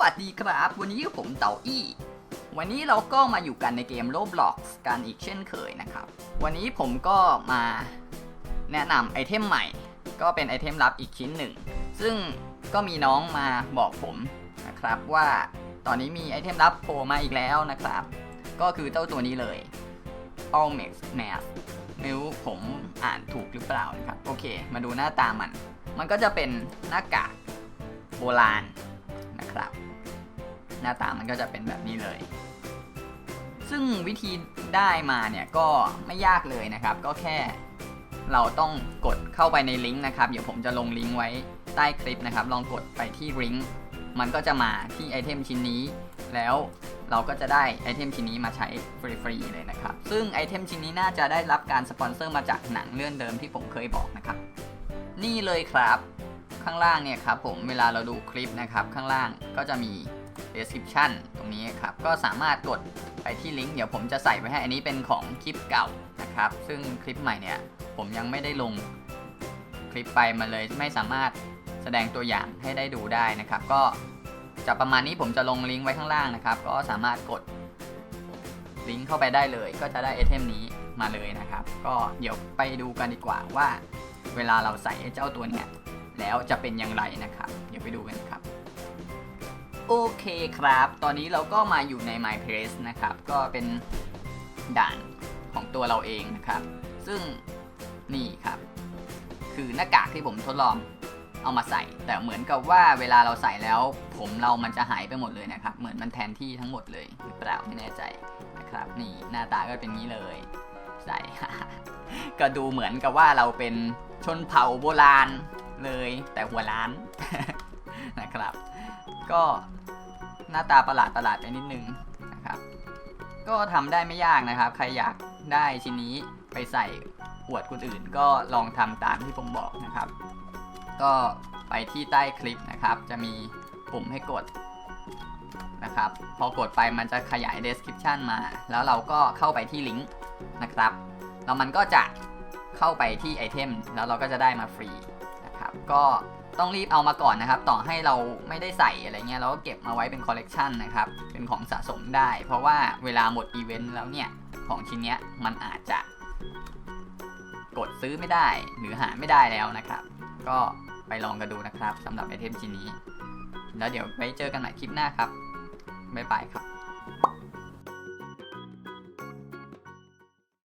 วัสดีครับ วันนี้ผมเต๋าอี้ วันนี้เราก็มาอยู่กันในเกม Roblox กันอีกเช่นเคยนะครับ วันนี้ผมก็มาแนะนำไอเทมใหม่ ก็เป็นไอเทมลับอีกชิ้นหนึ่ง ซึ่งก็มีน้องมาบอกผมนะครับว่าตอนนี้มีไอเทมลับโผล่มาอีกแล้วนะครับ ก็คือเจ้าตัวนี้เลย Almex Mask ไม่รู้ผมอ่านถูกหรือเปล่านะครับ โอเค มาดูหน้าตามัน มันก็จะเป็นหน้ากากโบราณนะครับ หน้าตามันก็จะเป็นแบบนี้เลย ซึ่งวิธีได้มาเนี่ยก็ไม่ยากเลยนะครับ ก็แค่เราต้องกดเข้าไปในลิงก์นะครับ เดี๋ยวผมจะลงลิงก์ไว้ใต้คลิปนะครับ ลองกดไปที่ลิงก์มันก็จะมาที่ไอเทมชิ้นนี้ แล้วเราก็จะได้ไอเทมชิ้นนี้มาใช้ฟรีๆเลยนะครับ ซึ่งไอเทมชิ้นนี้น่าจะได้รับการสปอนเซอร์มาจากหนังเรื่องเดิมที่ผมเคยบอกนะครับ นี่เลยครับ ข้างล่างเนี่ยครับผมเวลาเราดูคลิปนะครับ ข้างล่างก็จะมี description ตรงนี้ครับ ก็สามารถกดไปที่ลิงก์เดี๋ยวผมจะใส่ไว้ให้อันนี้เป็นของคลิปเก่านะครับ ซึ่งคลิปใหม่เนี่ย ผมยังไม่ได้ลงคลิปไปมาเลยไม่สามารถแสดงตัวอย่างให้ได้ดูได้นะครับ ก็จะประมาณนี้ผมจะลงลิงก์ไว้ข้างล่างนะครับ ก็สามารถกดลิงก์เข้าไปได้เลย ก็จะได้ไอเทมนี้มาเลยนะครับ ก็เดี๋ยวไปดูกันดีกว่าว่า เวลาเราใส่เจ้าตัวเนี้ยแล้วจะเป็นอย่างไรนะครับ เดี๋ยวไปดูกันครับ โอเคครับ ตอนนี้เราก็มาอยู่ใน My Place นะครับ ก็เป็นด่านของตัวเราเองนะครับ ซึ่งนี่ครับ คือหน้ากากที่ผมทดลองเอามาใส่ แต่เหมือนกับว่าเวลาเราใส่แล้ว ผมเรามันจะหายไปหมดเลยนะครับ เหมือนมันแทนที่ทั้งหมดเลยหรือเปล่าไม่แน่ใจนะครับ นี่หน้าตาก็เป็นงี้เลย ใส่ ก็ดูเหมือนกับว่าเราเป็นชนเผ่าโบราณเลยแต่หัวล้านนะครับ ก็ หน้าตาประหลาดประหลาดไปนิดนึงนะครับ ก็ทำได้ไม่ยากนะครับ ใครอยากได้ชิ้นนี้ไปใส่อวดคนอื่น ก็ลองทำตามที่ผมบอกนะครับ ก็ไปที่ใต้คลิปนะครับ จะมีปุ่มให้กดนะครับ พอกดไปมันจะขยาย description มา แล้วเราก็เข้าไปที่ลิงก์นะครับ แล้วมันก็จะเข้าไปที่ไอเทม แล้วเราก็จะได้มาฟรีนะครับ ก็ ต้องรีบเอามาก่อนนะครับ ต่อให้เราไม่ได้ใส่อะไรเงี้ยเราก็เก็บมาไว้เป็นคอลเลกชันนะครับ เป็นของสะสมได้ เพราะว่าเวลาหมดอีเวนต์แล้วเนี่ย ของชิ้นเนี้ยมันอาจจะกดซื้อไม่ได้ หรือหาไม่ได้แล้วนะครับ ก็ไปลองกันดูนะครับสำหรับไอเทมชิ้นนี้ แล้วเดี๋ยวไว้เจอกันใหม่คลิปหน้าครับบ๊ายบายครับ